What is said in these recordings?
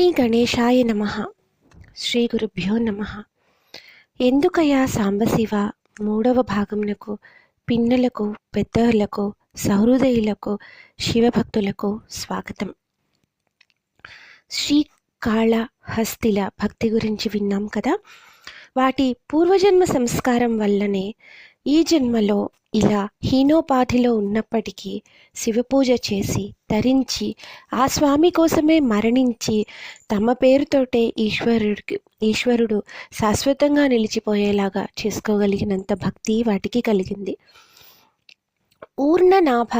శ్రీ గణేశాయ నమ. శ్రీ గురుభ్యో నమ. ఎందుకయ్యా సాంబశివ? మూడవ భాగంనకు పిన్నలకు పెద్దలకు సహృదయులకు శివభక్తులకు స్వాగతం. శ్రీ కాళహస్తిల భక్తి గురించి విన్నాం కదా? వాటి పూర్వజన్మ సంస్కారం వల్లనే ఈ జన్మలో ఇలా హీనోపాధిలో ఉన్నప్పటికీ శివపూజ చేసి ధరించి ఆ స్వామి కోసమే మరణించి తమ పేరుతోటే ఈశ్వరుడికి ఈశ్వరుడు శాశ్వతంగా నిలిచిపోయేలాగా చేసుకోగలిగినంత భక్తి వాటికి కలిగింది. ఊర్ణనాభ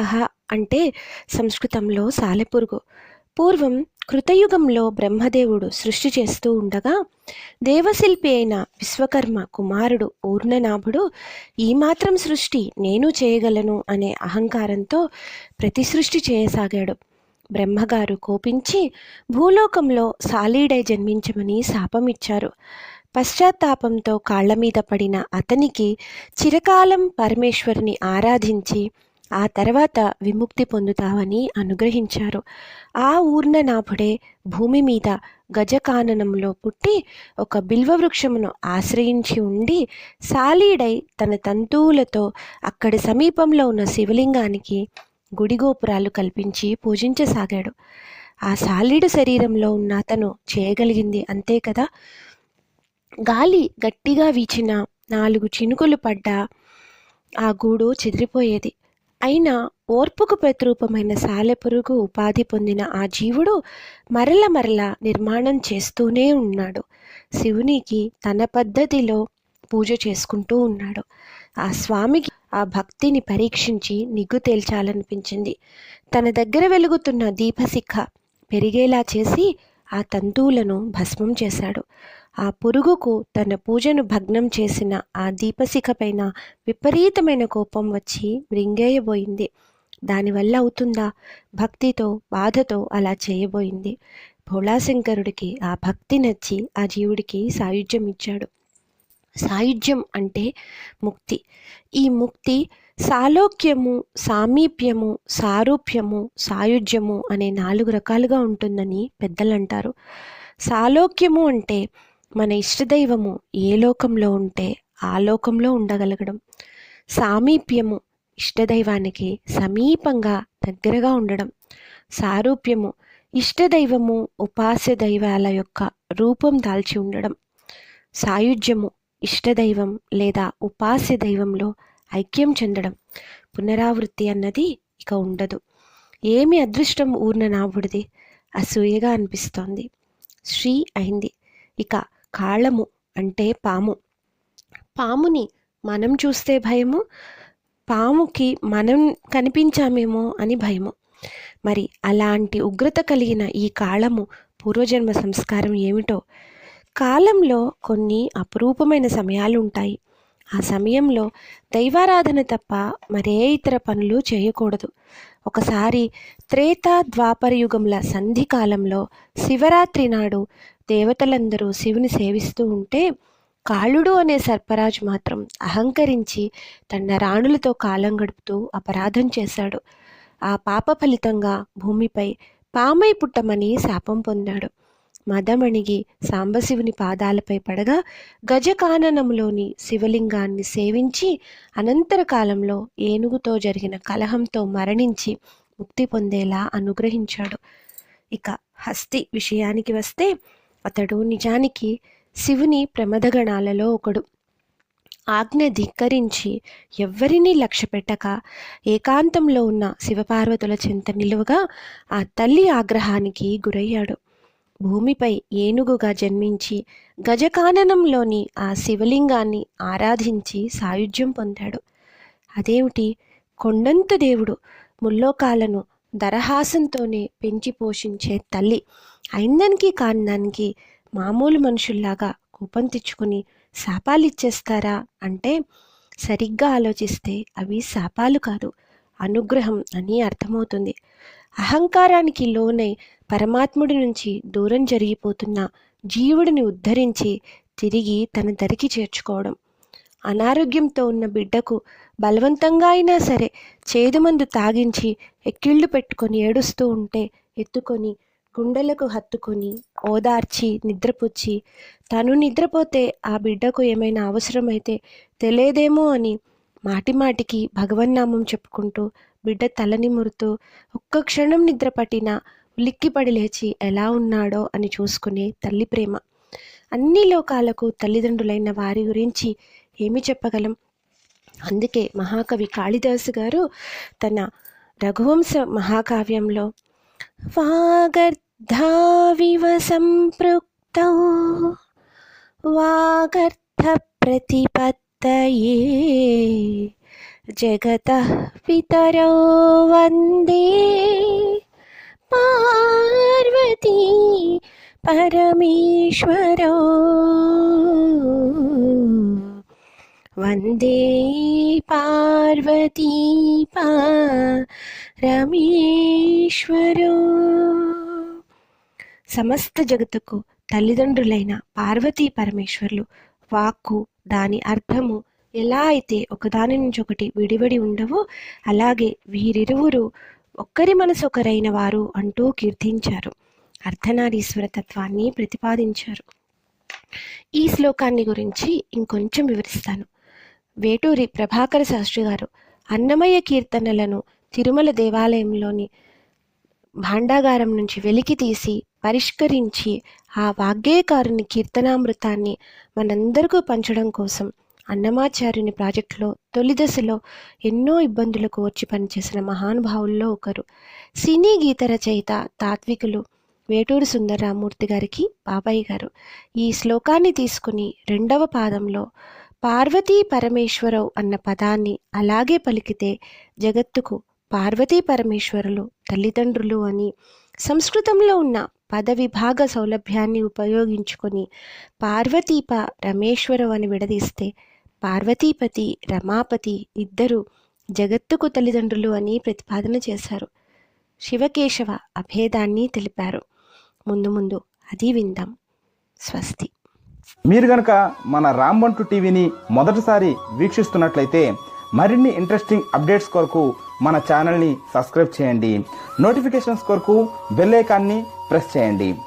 అంటే సంస్కృతంలో సాలెపురుగు. పూర్వం కృతయుగంలో బ్రహ్మదేవుడు సృష్టి చేస్తూ ఉండగా దేవశిల్పి అయిన విశ్వకర్మ కుమారుడు ఊర్ణనాభుడు ఈ మాత్రం సృష్టి నేను చేయగలను అనే అహంకారంతో ప్రతి సృష్టి చేయసాగాడు. బ్రహ్మగారు కోపించి భూలోకంలో సాలీడై జన్మించమని శాపమిచ్చారు పశ్చాత్తాపంతో కాళ్ళ మీద పడిన అతనికి చిరకాలం పరమేశ్వరుని ఆరాధించి ఆ తర్వాత విముక్తి పొందుతావని అనుగ్రహించారు. ఆ ఊర్ణనాభుడే భూమి మీద గజకాననంలో పుట్టి ఒక బిల్వవృక్షమును ఆశ్రయించి ఉండి సాలీడై తన తంతువులతో అక్కడి సమీపంలో ఉన్న శివలింగానికి గుడి గోపురాలు కల్పించి పూజించసాగాడు. ఆ సాలీడు శరీరంలో ఉన్న అతను చేయగలిగింది అంతే కదా? గాలి గట్టిగా వీచిన నాలుగు చినుకులు పడ్డా ఆ గూడు చెదిరిపోయేది. అయినా ఓర్పుకు ప్రతిరూపమైన సాలెపురుగు ఉపాధి పొందిన ఆ జీవుడు మరల మరల నిర్మాణం చేస్తూనే ఉన్నాడు. శివునికి తన పద్ధతిలో పూజ చేసుకుంటూ ఉన్నాడు. ఆ స్వామికి ఆ భక్తిని పరీక్షించి నిగ్గు తేల్చాలనిపించింది. తన దగ్గర వెలుగుతున్న దీపశిఖ పెరిగేలా చేసి ఆ తంతువులను భస్మం చేశాడు. ఆ పురుగుకు తన పూజను భగ్నం చేసిన ఆ దీపశిఖ పైన విపరీతమైన కోపం వచ్చి మృంగేయబోయింది. దానివల్ల అవుతుందా? భక్తితో బాధతో అలా చేయబోయింది. భోళాశంకరుడికి ఆ భక్తి నచ్చి ఆ జీవుడికి సాయుధ్యం ఇచ్చాడు. సాయుధ్యం అంటే ముక్తి. ఈ ముక్తి సాలోక్యము సామీప్యము సారూప్యము సాయుధ్యము అనే నాలుగు రకాలుగా ఉంటుందని పెద్దలు అంటారు సాలోక్యము అంటే మన ఇష్టదైవము ఏ లోకంలో ఉంటే ఆ లోకంలో ఉండగలగడం. సామీప్యము ఇష్టదైవానికి సమీపంగా దగ్గరగా ఉండడం. సారూప్యము ఇష్టదైవము ఉపాస్య దైవాల యొక్క రూపం దాల్చి ఉండడం. సాయుధ్యము ఇష్టదైవం లేదా ఉపాస్య దైవంలో ఐక్యం చెందడం. పునరావృత్తి అన్నది ఇక ఉండదు. ఏమి అదృష్టం ఊర్న నావుడిది అసూయగా అనిపిస్తోంది. శ్రీ అయింది. ఇక కాళము అంటే పాము. పాముని మనం చూస్తే భయము పాముకి మనం కనిపించామేమో అని భయము. మరి అలాంటి ఉగ్రత కలిగిన ఈ కాళము పూర్వజన్మ సంస్కారం ఏమిటో? కాలంలో కొన్ని అపురూపమైన సమయాలు ఉంటాయి ఆ సమయంలో దైవారాధన తప్ప మరే ఇతర పనులు చేయకూడదు. ఒకసారి త్రేత ద్వాపర యుగంల సంధి కాలంలో శివరాత్రి నాడు దేవతలందరూ శివుని సేవిస్తూ ఉంటే కాళుడు అనే సర్పరాజు మాత్రం అహంకరించి తన రాణులతో కాలం గడుపుతూ అపరాధం చేశాడు. ఆ పాప ఫలితంగా భూమిపై పామై పుట్టమని శాపం పొందాడు. మదమణిగి సాంబశివుని పాదాలపై పడగా గజకాననంలోని శివలింగాన్ని సేవించి అనంతర కాలంలో ఏనుగుతో జరిగిన కలహంతో మరణించి ముక్తి పొందేలా అనుగ్రహించాడు. ఇక హస్తి విషయానికి వస్తే అతడు నిజానికి శివుని ప్రమదగణాలలో ఒకడు. ఆజ్ఞ ధిక్కరించి ఎవ్వరినీ లక్ష్యపెట్టక ఏకాంతంలో ఉన్న శివపార్వతుల చెంత నిలువగా ఆ తల్లి ఆగ్రహానికి గురయ్యాడు. భూమిపై ఏనుగుగా జన్మించి గజకాననంలోని ఆ శివలింగాన్ని ఆరాధించి సాయుధ్యం పొందాడు. అదేమిటి? కొండంత దేవుడు ముల్లోకాలను దరహాసంతోనే పెంచి పోషించే తల్లి అయిందానికి కాందానికి మామూలు మనుషుల్లాగా కోపం తెచ్చుకుని శాపాలిచ్చేస్తారా అంటే సరిగ్గా ఆలోచిస్తే అవి శాపాలు కాదు అనుగ్రహం అని అర్థమవుతుంది. అహంకారానికి లోనై పరమాత్ముడి నుంచి దూరం జరిగిపోతున్న జీవుడిని ఉద్ధరించి తిరిగి తన దరికి చేర్చుకోవడం. అనారోగ్యంతో ఉన్న బిడ్డకు బలవంతంగా అయినా సరే చేదుమందు తాగించి ఎక్కిళ్ళు పెట్టుకొని ఏడుస్తూ ఉంటే ఎత్తుకొని గుండెలకు హత్తుకొని ఓదార్చి నిద్రపుచ్చి తను నిద్రపోతే ఆ బిడ్డకు ఏమైనా అవసరమైతే తెలియదేమో అని మాటిమాటికి భగవన్నామం చెప్పుకుంటూ బిడ్డ తలని మురుతూ ఒక్క క్షణం నిద్ర పట్టినా ఉలిక్కిపడి లేచి ఎలా ఉన్నాడో అని చూసుకునే తల్లి ప్రేమ. అన్ని లోకాలకు తల్లిదండ్రులైన వారి గురించి ఏమి చెప్పగలం. అందుకే మహాకవి కాళిదాసు గారు తన రఘువంశ మహాకావ్యంలో వాగర్ధావివ సంపృక్త వాగర్థ ప్రతిపత్తయే జగత పితరో వందే పార్వతీ పరమేశ్వరో. వందే పార్వతీ పరమేశ్వరో సమస్త జగత్తుకు తల్లిదండ్రులైన పార్వతీ పరమేశ్వర్లు వాక్కు దాని అర్థము ఎలా అయితే ఒకదాని నుంచి ఒకటి విడివడి ఉండవో అలాగే వీరిరువురు ఒక్కరి మనసు ఒకరైన వారు అంటూ కీర్తించారు. అర్ధనారీశ్వర తత్వాన్ని ప్రతిపాదించారు. ఈ శ్లోకాన్ని గురించి ఇంకొంచెం వివరిస్తాను. వేటూరి ప్రభాకర శాస్త్రి గారు అన్నమయ్య కీర్తనలను తిరుమల దేవాలయంలోని భాండాగారం నుంచి వెలికి తీసి పరిష్కరించి ఆ వాగ్గేయకారుని కీర్తనామృతాన్ని మనందరికీ పంచడం కోసం అన్నమాచార్యుని ప్రాజెక్టులో తొలి దశలో ఎన్నో ఇబ్బందులకు వచ్చి పనిచేసిన మహానుభావుల్లో ఒకరు. సినీ గీత రచయిత తాత్వికులు వేటూరు సుందరరామూర్తి గారికి బాబాయ్ గారు. ఈ శ్లోకాన్ని తీసుకుని రెండవ పాదంలో పార్వతీ పరమేశ్వరవు అన్న పదాన్ని అలాగే పలికితే జగత్తుకు పార్వతీ పరమేశ్వరులు తల్లిదండ్రులు అని సంస్కృతంలో ఉన్న పద విభాగ సౌలభ్యాన్ని ఉపయోగించుకొని పార్వతీప రమేశ్వరవు అని విడదీస్తే పార్వతీపతి రమాపతి ఇద్దరు జగత్తుకు తల్లిదండ్రులు అని ప్రతిపాదన చేశారు. శివకేశవ అభేదాన్ని తెలిపారు. ముందు ముందు అది విందాం. స్వస్తి. మీరు గనక మన రాంబంటు టీవీని మొదటిసారి వీక్షిస్తున్నట్లయితే మరిన్ని ఇంట్రెస్టింగ్ అప్డేట్స్ కొరకు మన ఛానల్ని సబ్స్క్రైబ్ చేయండి. నోటిఫికేషన్స్ కొరకు బెల్ ఐకాన్ని ప్రెస్ చేయండి.